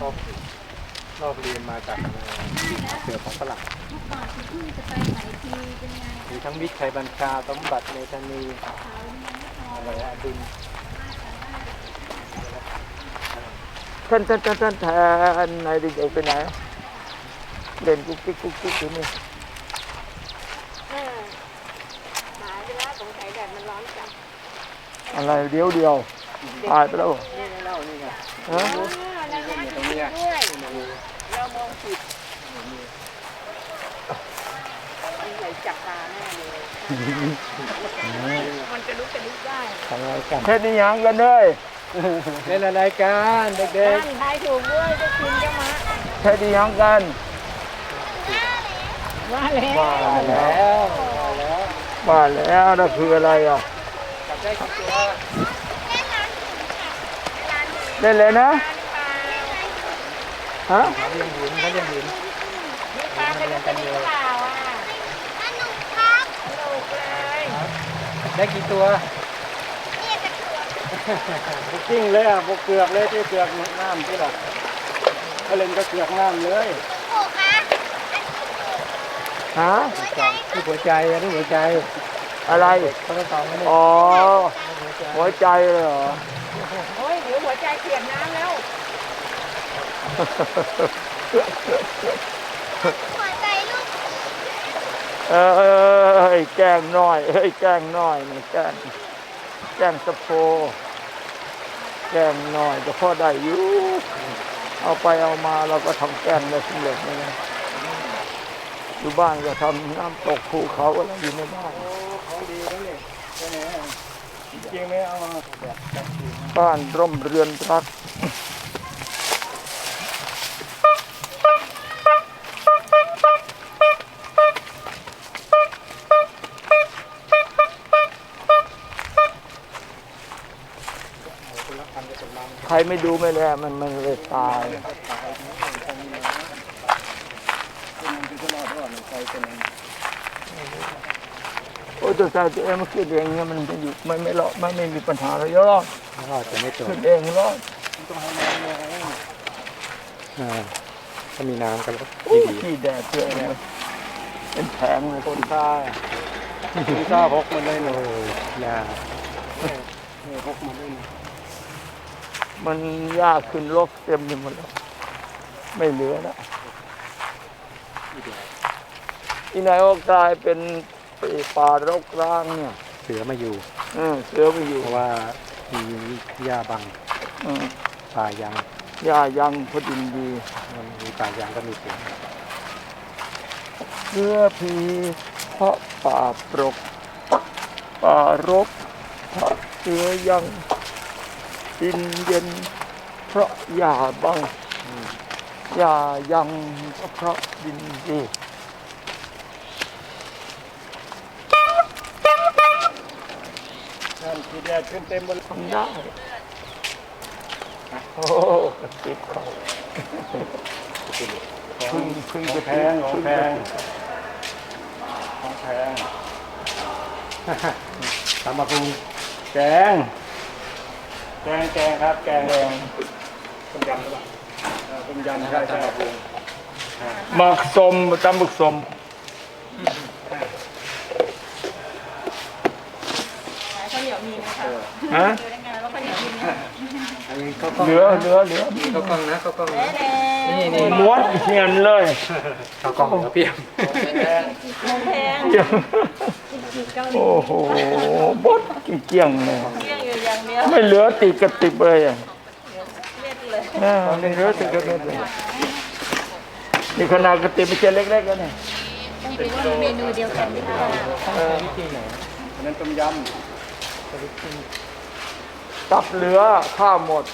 ลอกลอกเรียนมาจากเสือของฝรั่งเมื่อก่อนที่เพิ่งจะไปไหนทีเป็นไงมีทั้งมิตรชัยบัญชาสมบัติเมธานีเขายังไม่พออะไรอดุลท่านท่านท่านท่านแทนนายเด็กๆไปไหนเล่นกุ๊กกิ๊กกุ๊กกิ๊กอยู่นี่เออหายไปแล้วสงสัยแดดมันร้อนจังอะไรเดียวเดียวตายไปแล้วเหรอนี่ไงเล่านี่ไงฮะเออแล้วนะ ตรงเนี้ย ด้วยเรามองผิดมีใส่จับตาแน่เลย มันจะลุกจะลุกได้ทำอะไรกันเทศนี่ยังกันเลยเล่นอะไรกันเด็นั่กนทายถูกด้วยเจะกินเจะมาเทศนี่ยังกันว่าแล้วๆมาแล้วมาแล้วว่าแล้วนั่นคืออะไรอะจับได้กี่ตัวเล่นเลยนะฮะเขาเรียนหินเขาเรียนหินมีปลาเป็นลูกเป็นเปล่าอะสนุกครับสนุกเลย ได้กี่ตัวจริงเลยอะพวกเกลือกเลยที่เกลือกน้ำที่หรอเขาเล่นก็เกลือกน้ำเลยฮะที่หัวใจอะที่หัวใจอะไรเขาก็ตองไม่ได้อ๋อหัวใจเลยเหรอโอ้ยเดี๋ยวหัวใจเปียกน้ำแล้วเออ เออเฮ้ยแกล้งน้อยเฮ้ยแกล้งน้อยนี่แกล้งแกล้งสะโพแกล้งน้อยก็พอได้อยู่เอาไปเอามาเราก็ทำแกล้งได้สำเร็จเลยนะอยู่บ้านก็ทำน้ำตกภูเขาอะไรอยู่ในบ้านของดีแล้วนี่ใช่ไหมจริงๆไม่เอามาแบบแบบอื่นบ้านร่มเรือนรัก ครไม่ดูไม่แลมันมันเลยตายโอ้ยตัวใจตัวเองมันขึ้นเองเนี่ยมันไม่อยู่ไม่ไม่รอดไม่ไม่มีปัญหาเลยรอดรอดจะไม่จบขึ้นเองรอดอ่าถ้ามีน้ำกันแล้วอุ้ยดีขี้แดดเพื่อนเลยเป็นแผงเลยคนซ่าคนซ่าพกมันได้เลยยาเนี่ยพกมันได้เลย มันยากขึ้นลกเต็มไปหมดแล้วไม่เหลือแล้วอีไหนก็กลายเป็นป่ารกร้างเนี่ยเสือมาอยู่เออเสือไปอยู่เพราะว่ามีหญ้าบังเออป่ายางหญ้ายังพอดินดีมันมีป่ายางก็มีเสือเพื่อพีเพราะป่าปรกป่ารกเพราะเสือยัง ดินเย็นเพราะหญ้าบังหญ้ายังก็เพราะดินดีนั่นทีแดดขึ้นเต็มบนทำได้โอ้กระติบเขาพึ่งพึ่งของกระแพติบงของพึ่งแพกระงติบของแพงตำมะพุงแกง แกงแกงครับ แกงแดงต้มยำหรือเปล่าเออต้มยำใช่ใช่ตำมะพุงหมักสมตำหมึกสมข้าวเหนียวมีไหมคะฮะ เจอได้ ไงว่าข้าวเหนียวมีไหมอันนี้ข้าวกล้องเหลือเหลือเหลือข้าวกล้องนะข้าวกล้องนะแดงนี่นี่ม้วนเหียนเลยข้าวกล้องเหลือเปรียบหมูแพงเหี่ยนเกาหลีโอ้โหบดกี่เกี้ยงเลยเที่ยงอยู่อย่างเดียวไม่เหลือติดกระติบเลยอะเล็ดเลยอ่าไม่เหลือติดกระติบเลยนี่ขนาดกระติบไม่ใช่เล็กๆแล้วเนี่ยต้องเป็นว่าเมนูเดียวกันไม่ได้เอออันนั้นต้มย ตับเหลือข้าวหมด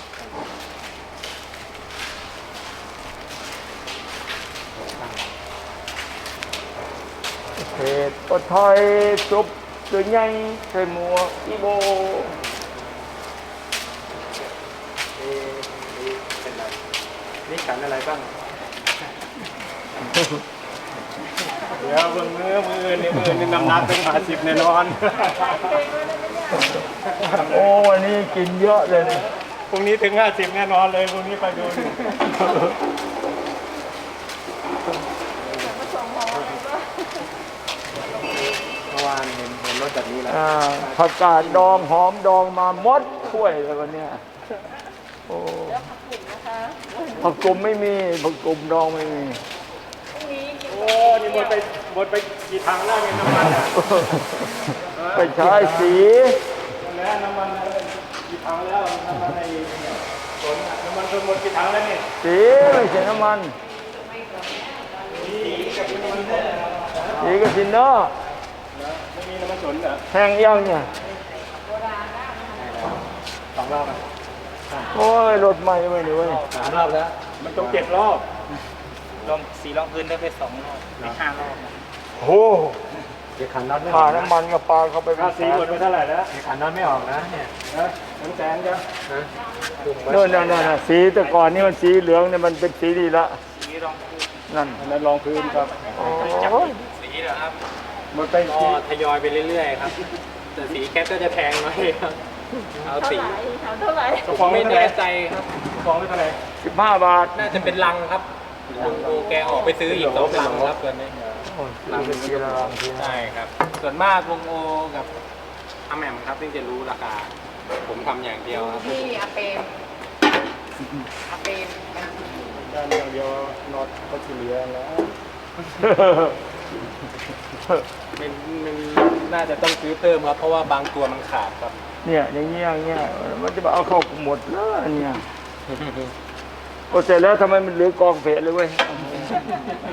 เหตุปะทอยจุบตัวใหญ่ใส่หมวกอีโบำเอ๊ะนี่เป็นไรนี่ขันอะไรบ้าง เดี๋ยวเบิ่งมือมืออื่นนี่มืออื่นนี่น้ำหนักเป็นห้าสิบแน่นอน โอ้วันนี้กินเยอะเลยนะเพรุ่งนี้ถึงห้าสิบแน่นอนเลยพรุ่งนี้ไปดูดิเมื่อวานเห็นเห็นรถแบบนี้แล้วอ่าผักกาดดองหอมดองมาหมดถ้วยเลยวันเนี้ยโอ้ผักกลุ่มไม่มีผักกลุ่มดองไม่มีโอ้นี่หมดไปหมดไปกี่ถังแล้วเนี่ยน้ำมันอะไปใช้สี แล้วน้ำมันกี่ถังแล้วน้ำมันในสวนอะน้ำมันจนหมดกี่ถังแล้วนี่สีไม่ใช่น้ำมันสีกับซินเนอร์ไม่มีน้ำมันสนเหรอแห้งยังเนี่ยสองรอบอะโอ้ยรถใหม่ไม่หนูเว้ยสามรอบแล้ว มันต้องเจ็ดรอบลองสีลองพื้นได้ไปสองรอบไปห้ารอบโอ้ เดี๋ยวขันน็อตไม่อผ่าอกน้ำมันกับปลาเข้าไปเป็ค่านสีหมดไปเท่าไหร่แล้วเดี๋ยวขันน็อตไม่ออกนะเนี่ยนะน้ำแสนจ้ะนะจุ่มไว้โน่นนั่นนั่นน่ะสีแต่ก่อนนี่มันสีเหลืองเนี่ยมันเป็นสีดีละสีรองพื้นนั่นอันนั้นรองพื้นครับโอ้ยสีเหรอครับหมดไปก็กี่ทยอยไปเรื่อยๆครับ แต่สีแคปก็จะแพงหน่อยครับ เอาเท่าสีไหร่ถามเท่าไหร่กระป๋องไม่ไม่แน่แน่ใจครับ กระป๋องไม่เท่าไหร่สิบห้าบาท น่าจะเป็นลังครับ ลุงโอแกออกไปซื้ออีกสองลังครับตอนนี้โอ้ยนี่เป็นสีละรังสีใช่ครับ ส่วนมากลุงโอกับอาแหม่มครับที่จะรู้ราคา ผมทำอย่างเดียวครับที่อาเปมอาเปมด้านอย่างเดียวน็อตก็ที่เหลือแล้วมันมันน่าจะต้องซื้อเพิ่มครับ เพราะว่าบางตัวมันขาดครับ เนี่ยอย่างเงี้ยอย่างเงี้ยมันจะมาเอาเข้าหมดแล้วเนี่ย โอ้เสร็จแล้วทำไมมันเหลือกองเพะเลยเว้ย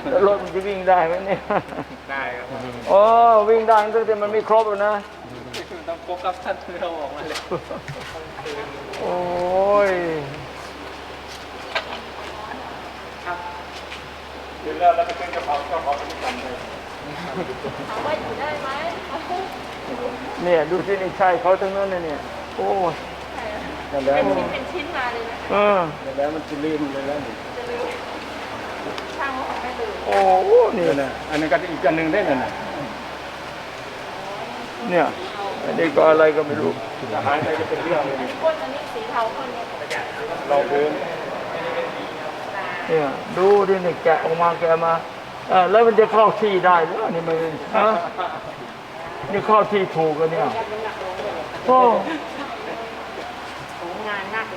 แล้วรถมันจะวิ่งได้ไหมเนี่ยได้ครับโอ้วิ่งได้ตั้งแต่มันไม่ครบอะนะต้องพกกับท่านเพื่อเอาออกมาเลยโอ้ยเดี๋ยวแล้วเราจะเป็นกระเป๋าเจ้าของที่ทำเลยถามว่าอยู่ได้ไหมเนี่ยดูสินี่ใช่เขาทั้งนั้นเลยเนี่ย โอ้ย นั่นแหละเป็นชิ้นเป็นชิ้นมาเลยนะเออนั่นแหละมันจะลื่นเลยแล้วนี่จะลืมช่างเขาของไม่ลืมโอ้โหนี่นี่นะอันนั้นก็อีกอันหนึ่งได้นั่นน่ะเนี่ยอันนี้ก็อะไรก็ไม่รู้จะหายไปก็เป็นเรื่องเลยนี่ก้นอันนี้สีเทาคนเนี้ยรองพื้นเนี่ยดูดิเนี่ยแกะออกมาแกะมาเออแล้วมันจะเข้าที่ได้หรือนี่มันฮะนี่เข้าที่ถูกกันเนี่ยโอ้โหงานหนัก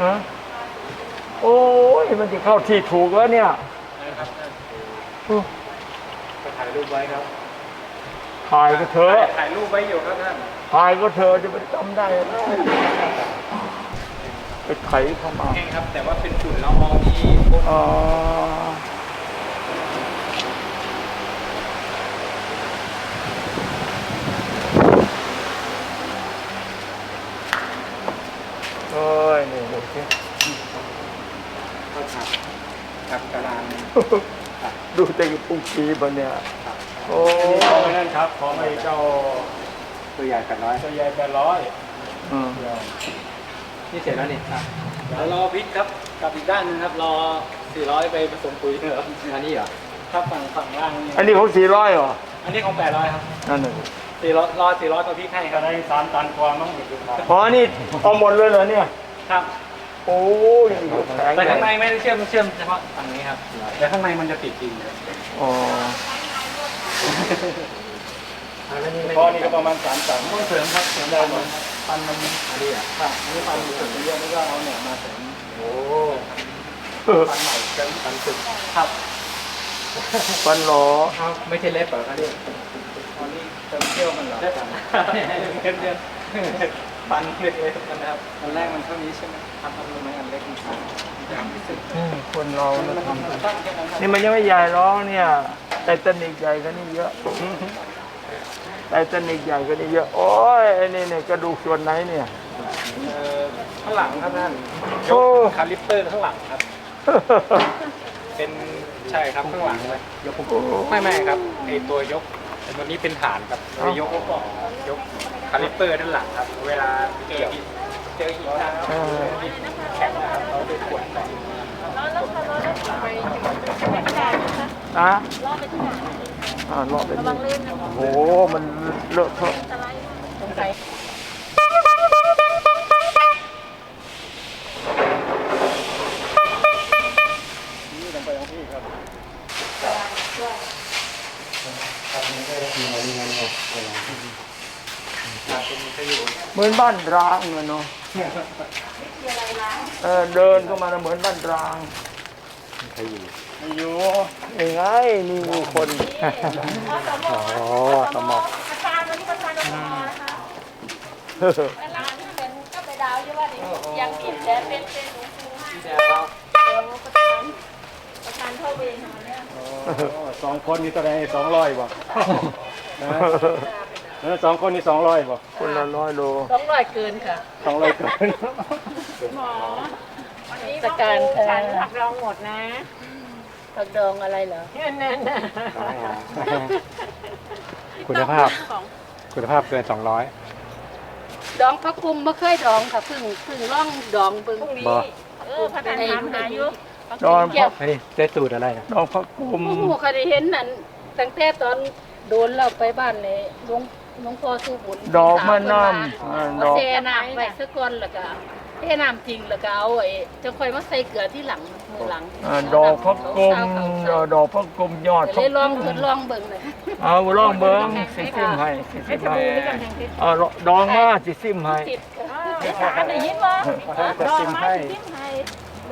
ฮะโอ้ยมันจะเข้าที่ถูกแล้วเนี่ยอู้ไปถ่ายรูปไว้ครับถ่ายก็เถอะถ่ายรูปไว้อยู่ครับท่านถ่ายก็เถอะจะไปจำได้อะไรไปไถเข้ามาแห้งครับ แต่ว่าเป็นฝุ่นละอองที่ก้น อ๋อโอ้ยนี่ดูสิก็ถักกับกระดานดูแต่ปุกชีบะเนี่ยโอ้อันนี้ของไอ้นั่นครับของไอ้เจ้าตัวใหญ่กันน้อยตัวใหญ่แปดร้อยอืมนี่เสร็จแล้วนี่ครับเดี๋ยวรอพริกครับกับอีกด้านหนึงครับรอ400ไปผสมปุ๋ยเหรออันนี้เหรอครับฝั่งฝั่งล่างนี่อันนี้ของสี่ร้อยเหรออันนี้ของ800ครับนั่นน่ะ 400รอ400กับพริกให้คก็รับได้สามตันกว่ามั้งนี่คือครับอ๋อนี่เอาหมดเลยเหรอเนี่ย ครับโอ้ยแข็งแต่ข้างในไม่ได้เชื่อมเชื่อมเฉพาะฝั่งนี้ครับแต่ข้างในมันจะติดจริงเลยอ๋ออันนี้ไม่พอนี่ก็ประมาณสามตันต้องเสริมครับเสริมได้ได้หมดปันมันอันนี้อะครับอันนี้ปันเสริมเยอะแล้วก็เอาเนี่ยมาเสริมโอ้ปันใหม่เสริมปันสึกครับฟันหลอเอาไม่ใช่เล็บเหรอครับนี่อันนี้ เติมเที่ยวมันเหรอเล็บเล็บเดียวปันเล็กๆมันนะครับอันแรกมันเท่านี้ใช่ไหมครับอันนี้มันอันเล็กมันอย่างที่สุดอืมคนเรานะมันทำตั้งแค่นั้นครับนี่มันยังไม่ใหญ่หรอกเนี่ยไททานิกใหญ่กว่านี่เยอะไททานิกใหญ่กว่านี่เยอะ โอ้ยไอ้นี่เนี่ยกระดูกส่วนไหนเนี่ยเอ่อข้างหลังครับท่านยโอ้กคาลิปเตอร์ข้างหลังครับ เป็นใช่ครับข้างหลังเลยยกไม่ไม่ครับไอตัวยกไอ ตัวนี้เป็นฐานครับเรายกยกคาลิเปอร์ด้านหลังครับ เวลาเจอหินเจอหินนะคแข็งนะครับเราไปกดไปนะรอบไปที่ไหนอ่ารอบไปที่ระวังเล่นนโอ้โห มันเลอะเทอะสงสัยนี่ลงไปของพี่ครับ เหมือนบ้านร้างเลยเนาะเออเดินเข้ามาแล้วเหมือนบ้านร้างไม่อยู่ยังไงนี่มีคนอ๋อสมองประธานวันนี้ประธานอบตนะคะเวลาที่เป็นก็ไปดาวใช่ป่ะนี่ยังกินแต่เป็นเป็นหลวงปู่ให้โอ้ประธานประธานเข้าเวรมาเนี่ยอ๋อ สองคนนี่ตัวไหนสองร้อยบ่นะแล้วสองคนนี่สองร้อยบ่คนละร้อยโลต้องร้อยเกินค่ะสองร้อยเกินหมอวันนี้สการฉันผักดองหมดนะผักดองอะไรเหรอนั่นน่ะคุณภาพ คุณภาพเกิน200ดองพักกุมไม่เคยดองค่ะเพิ่งเพิ่งร่องดองเบิ่งบ่เออพัฒนาหาอยู่ ดอนเกี่ยวอันนี้ได้สูตรอะไรนะดอกพระกุมโอ้โหเคยได้เห็นนั่นตั้งแต่ตอนโดนเราไปบ้านเลยหลวงหลวงพ่อสู้บุญดอกมะน้ำอ่าดเอาอกเทน้ำไปซะก่อนแล้วก็เทน้ำทิ้งแล้วก็เอาไอ้จะค่อยมาใส่เกลือที่หลังมือหลังอ่าดอกพระกุมดอกพระกุมยอดพเลระยลองกุทมดลองเบิ่งเลยเอาลองเบิ้งสิซิมให้สิซิมให้เอาดองมาสิซิมให้ติดไม่ขาดได้ยินบ่จะซิมให้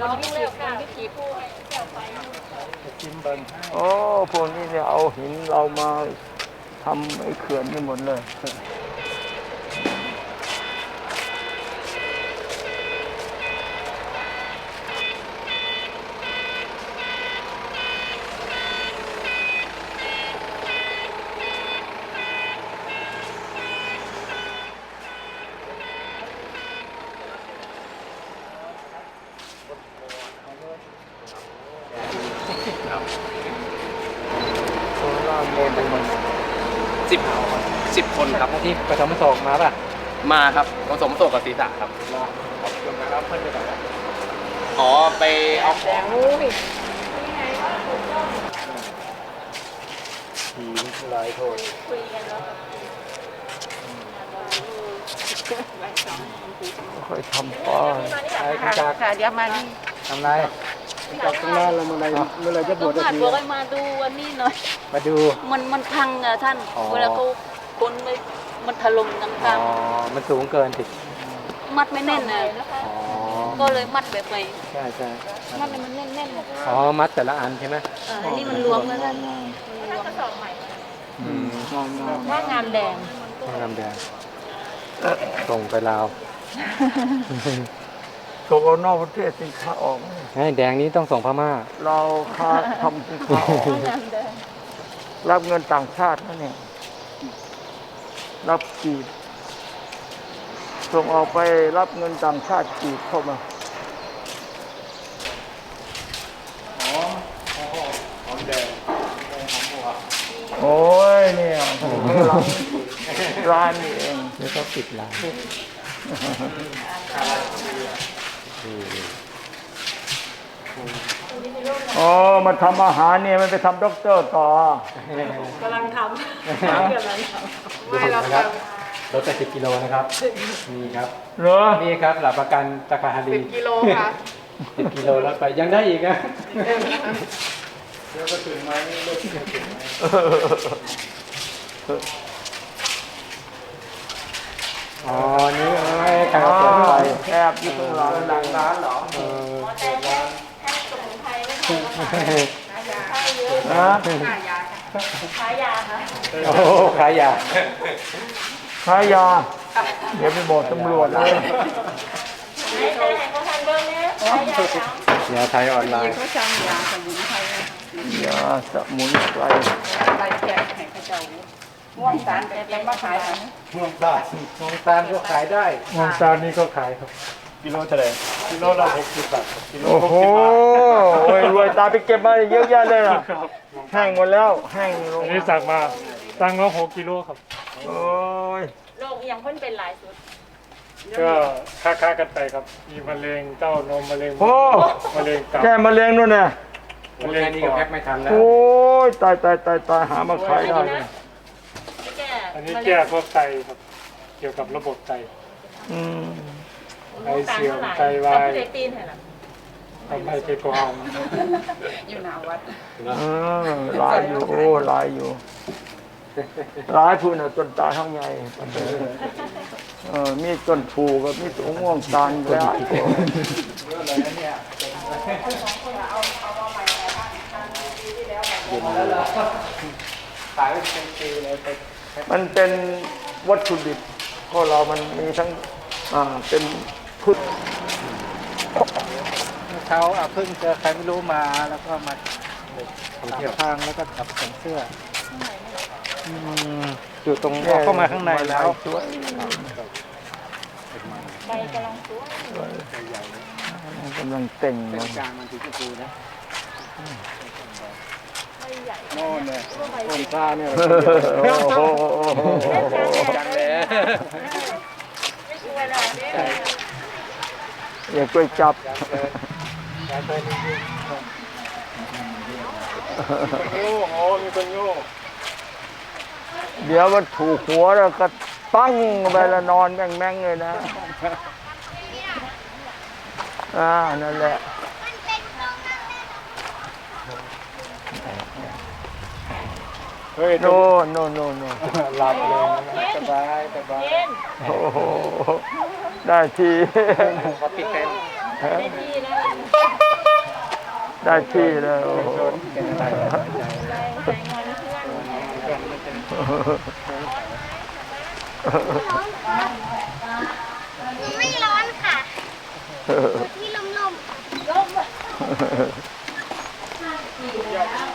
ลองเร็วกันวิธีผู้ให้เจ้าไปจะซิมเบิ้งโอ้พวกนี้เนี่ยเอาหินเรามาทำไอ้เขื่อนนี่หมดเลย โซล่าร์โมเดล สิบสิบคนครับ ที่ปฐมสงมาป่ะ มาครับผสมโศกกับศีรษะครับอ๋อไปเอาของผีหลายโทษค่อยทำป้ายไอ้คุณจักรค่ะเดี๋ยวมานี่ทำไรจากข้างหน้าแล้วเมื่อไรเมื่อไรจะบต้อวงชได้หัดทีบอกให้มาดูวันนี้หน่อย มาดู มันมันพังอะท่านอ๋อเวลาเขาคนไป มันถล่มต่อ๋าองมันสูงเกินสิๆมัดไม่แน่นนะอ๋อก็เลยมัดแบบไปใช่ใช่มัดให้มันแน่นๆนะอ๋อ มัดแต่ละอันใช่ไหมเอออันนี้มันรวมแล้วท่านรวมอืมถ้างานแดงต้องนำแดงส่งไปลาวตกเอานอกประเทศสินค้าออกไอ้แดงนี้ต้องส่งพม่า เราค้าทำสินค้าออกงานแดงรับเงินต่างชาตินะเนี่ย รับกีบส่งออกไปรับเงินต่างชาติกีบเข้ามาโอ้ยเนี่ยหลังร้านนี่เองแล้วก็ปิดร้านอ๋อมาทำอาหารเนี่ยมันไปทำด็อกเตอร์ต่อ ดูนะครับรถแต่สิบกิโลนะครับนี่ครับเหรอนี่ครับหลักประกันตะคาฮารีสิบกิโลค่ะสิบกิโลแล้วไปยังได้อีกนะอ๋อ นี่ไอ้การอ๋อเปิดไฟแอบอยู่ข้างหลังหลังร้านเหรอเออนะ โอ้โหขายยาขายยา เดี๋ยวไปบอกตำรวจเลยยาไทยออนไลน์ยาสมุนไพรม่วงตาลม่วงตาลมองตามก็ขายได้ม่วงตาลนี่ก็ขายครับ กิโลเท่าไหร่กิโลละหกสิบบาทกิโลโอ้หกโหสิบบาทโอ้ยรวยตาไปเก็บมาเยอะแยะเลยอะแห้งหมดแล้วแห้งลงอันนี้สั่งมาตั้งมาหกกิโลครับ โอ้ยโรคยังเพิ่นเป็นหลายสุดก็ค้าค้าๆกันไปครับ มีมะเร็งเต้านมมะเร็งโอ้มะเร็งตับแค่มะเร็งนู่นน่ะโอ้แค่นี้ก็แพ็คไม่ทันแล้วโอ้ยตายตายตายตายหามาขายได้เลยแก้อันนี้แก้พวกไตครับ เกี่ยวกับระบบไตอืม ไตเสื่อมไตวายไตตีนเหรออทำไมไปกองเออหลายอยู่โอ้หลายอยู่หลายพูนน่ะต้นตาลทั้งใหญ่เออมีต้นผูกับมีตัวง่วงตาลหลายตัวขายเป็นปีเลยไปมันเป็นวัตถุดิบของเรามันมีทั้งอ่าเป็น พืชเขาเอาเพิ่งเจอใครไม่รู้มาแล้วก็มาเกี่ยวทางแล้วก็จับใส่เสื้ออืมอยู่ตรงเอาเข้ามาข้างในแล้วสวยใบกำลังสวยกำลังเต่งเป็นมันกลางมันสีชมพูนะใบใหญ่โน่นเนี่ยต้นชาเนี่ยโอ้โหจังเลยไม่กลัวเลยเนี่ย อย่ากล้วยจับโง่โอ้มีคนโง่เดี๋ยวมันถูกหัวแล้วก็ปั้งไปและนอนแม่งแม่งๆเลยนะอ่านั่นแหละเฮ้ยโน่นโน่นโน่นโน่นหลับเลยสบายสบายเย็นโอ้โห ได้ที ขอปิดเต็นได้ที่แล้วได้ที่แล้วโอ้โหเป็นอะไรใจใจงอนเพื่อนไม่ร้อนค่ะที่ลมลม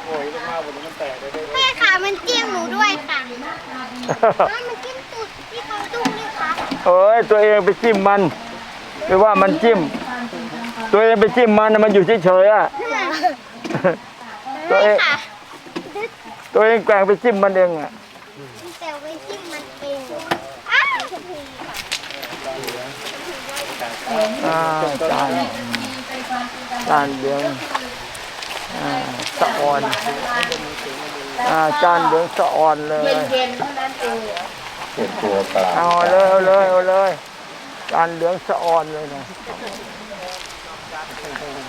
โอ้ยต้องมาบนนี้มันแตกได้ได้แม่ค่ะมันจิ้มหนูด้วยค่ะแล้วมันจิ้มตูดที่เขาตุ้งด้วยค่ะ เอ้ยตัวเองไปจิ้มมันหรือว่ามันจิ้ม ตัวเองไปจิ้มมันน่ะมันอยู่เฉยๆอะ ตัวเองค่ะตัวเองแกว่งไปจิ้มมันเองอะแต่ไปจิ้มมันเองอ้าวอ่าจานจานเหลืองอ่าสะออนอ่าจานเหลืองสะออนเลย เย็นเท่านั้นเอง เอาเลยเอาเลยเอาเลยจานเหลืองสะออนเลยนะ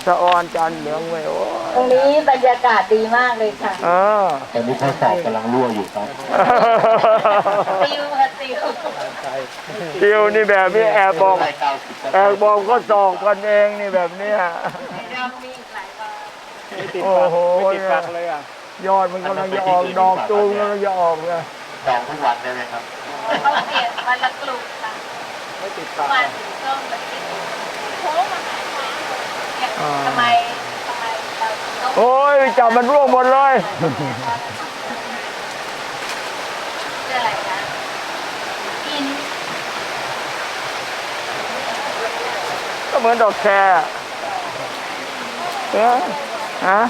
สะออนจานเหลืองไว้โอ้ตรงนี้บรรยากาศดีมากเลยค่ะเออตอนนี้ข้อสอบกำลังรั่วอยู่ครับติวค่ะติวติวนี่แบบนี้แอบบอกแอบบอกก็สอบกันเองนี่แบบเนี้ยเรามีอีกหลายวันไม่ติดโอ้ปากโหไม่ติดปากเลยอะยอดมันกำลังจะออกดอกตูมกำลังจะออกเลยจองทุกวันได้ไหมครับเขาเปลี่ยน วันละกลุ่มค่ะไม่ติดปากวันก็แบบนี้โค้งมาหาทางทำไมทำไมเราต้องโอ้ยจับมันร่วงหมดเลย เพื่ออะไรคะกินก็เหมือนดอกแคร์เออฮะ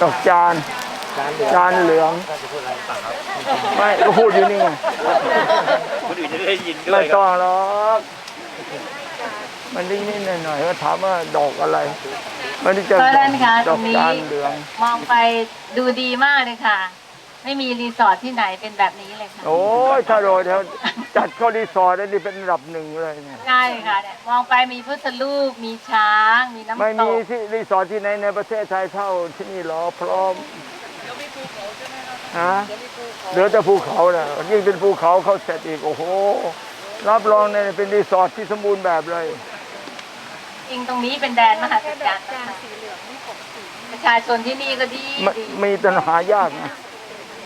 ดอกจาน จานเหลืองไม่ก็พูดอยู่นี่ไงคนอื่นจะได้ยินด้วไม่ยคต้รัอบงหรอกมันนิดนิดหน่อยหน่อยๆก็ถามว่าดอกอะไร มันจะเพราะฉะนั้นค่ะดตรอกงนี้จานเหลืองมองไปดูดีมากเลยค่ะ ไม่มีรีสอร์ทที่ไหนเป็นแบบนี้เลยค่ะโอ้ยถ้าโดยแถวจัดเข้ารีสอร์ทได้นี่เป็นระดับหนึ่งเลยเนี่ยใช่ค่ะเนี่ยมองไปมีพุทธรูปมีช้างมีน้ำตกไม่มีที่รีสอร์ทที่ไหนในประเทศไทยเท่าที่นี่หรอพร้อม ฮะเหลือแต่ภูเขาน่ะยิ่งเป็นภูเขาเขาเสร็จอีกโอ้โห รับรองเนี่ยเป็นรีสอร์ทที่สมบูรณ์แบบเลย จริงตรงนี้เป็นแดนมหัศจรรย์นะคะประชาชนที่นี่ก็ดีไม่ดีมีแต่หายากนะ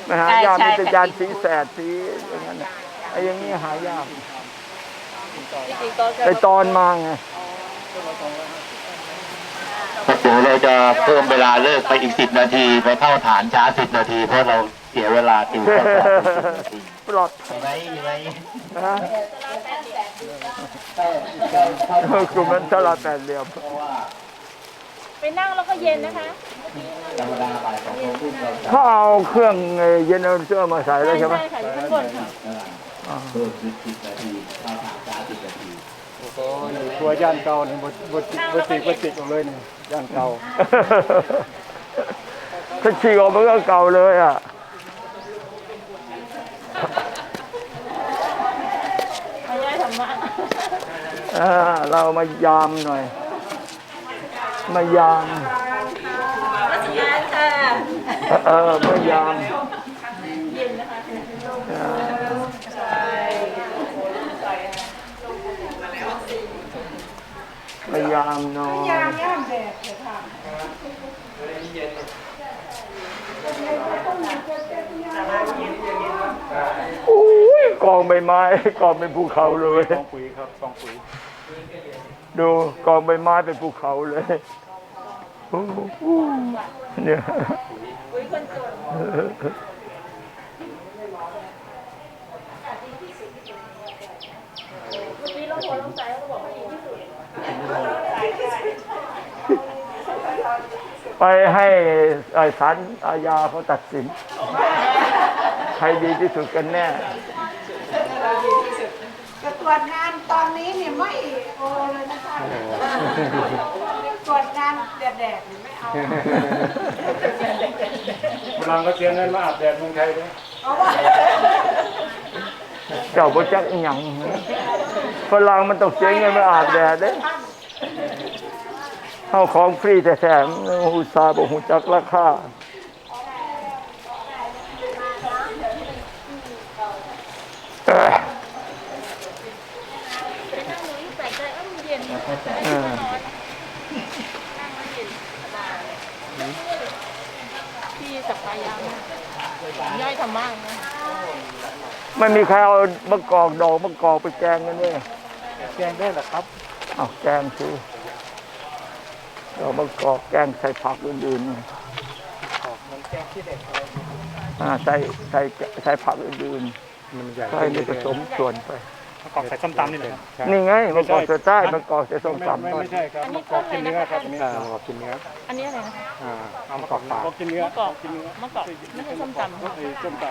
ไม่หายากใช่มีใช่แต่ยานแผ่นดิสีนแสดสีอย่างนั้นน่ะไอ้อย่างนี้หายาก จริงๆก็ไปตอนมาไงครับ เดี๋ยวเราจะเพิ่มเวลาเลิกไปอีกสิบนาที ไปเข้าฐานช้าสิบนาที เพราะเราเสียเวลาติวข้อสอบ10นาทีปลอดใช่ไหมใช่ไหมนะกลุ่มนั้นตลาดแปดเหลี่ยมไปนั่งแล้วก็เย็นนะคะธรรมดาบ่ายสองโมงครึ่งเราจะเขาเอาเครื่องเย็นเอาเสื้อมาใส่แล้วใช่ไหมค่ะอยู่ข้างบนค่ะเพิ่มอีกสิบนาทีเข้าฐานช้าสิบนาทีโอ้โหนี่ทัวร์ย่านเก่านี่บดบดบดติกบดติกออกเลย นี่ย่านเก่า ถ้าฉีกออกมันก็เก่าเลยอะไม่ได้ธรรมะอ่าเรามายามหน่อย มายามราชการค่ะเออมายาม เย็นนะคะ มา ยามนอนยามย่ามแดดเลยค่ะอุ้ยกองใบไม้กองเป็นภูเขาเลยกองปุ๋ยครับกองปุ๋ยดูกองใบไม้เป็นภูเขาเลยโอ้โหเนี่ย อุ้ยคนจนเมื่อกี้ลงหัวลงใจเขาบอกว่าดีที่สุด ไปให้ไอ้ศาลอาญาเขาตัดสิน ใครดีที่สุดกันแน่จะตรวจงานตอนนี้เนี่ยไม่โอเลยนะคะตรวจงานแดดๆเนี่ยไม่เอาฝรั่งก็เสียเงินมาอาบแดดเมืองไทยด้วยเจ้าบ่จักอหย่างฝรั่งมันต้องเสียเงินมาอาบแดดเด้ เฮาของฟรีแท้ๆอุตส่าห์บ่ฮู้จักราคาเอ้ยไปนั่งดูที่แปลกใจเอ้ามันเย็นเออนั่งแล้วเย็นสบายพี่สัปปายามย่อยทำมากนะไม่มีใครเอามะกอกดอกมะกอกไปแกงกันเลยแกงได้เหรอครับ เอาแกง สิดอกมะกอกแกงใส่ผักอื่นๆอ่าใส่ใส่ใส่ผักอื่นมันใหญ่ๆใส่นี่ผสมส่วนไปมะกอกใส่ส้มตำนี่เลยครับนี่ไงมะกอกใส่ใต้มะกอกใส่ส้มไม่ตำไม่ไม่ใช่ครับมะกอกกินเนื้อครับอันนี้อ่ามะกอกกินเนื้ออันนี้อะไรนะคะอ่าเอามะกอกมะกอกกินเนื้อมะกอกกินเนื้อมะกอกไม่ใช่ส้มตำไอ้ส้มตอ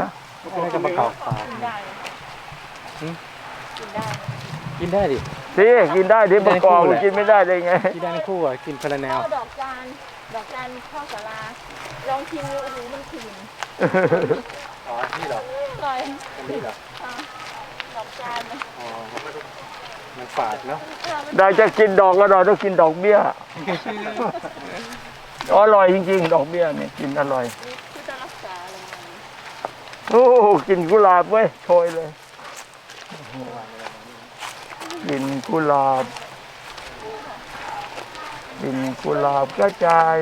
ะำไม่ใช่มะกอกป่ากินได้เลยกินได้กินได้ดิ สิกินได้ดิมะกอกได้คู่แหละกินไม่ได้ได้ไงกินได้ทั้งคู่อะกินคนละแนวข้าวดอกจานดอกจานข้าวสาลาลองชิมดูโอ้โหมันขื่นอ๋อนี่เหรออร่อยอันนี้เหรอค่ะดอกจานนะอ๋อมันฝาดเนาะเออมันได้จะกินดอกก็ดอกต้องกินดอกเบี้ยอร่อยจริงๆ ดอกเบี้ยเนี่ยกินอร่อยมีพุทธรักษาอะไรอย่างนี้โอ้กินกุหลาบเว้ยโชยเลย กลิ่นกุหลาบกินกุหลาบกระจาย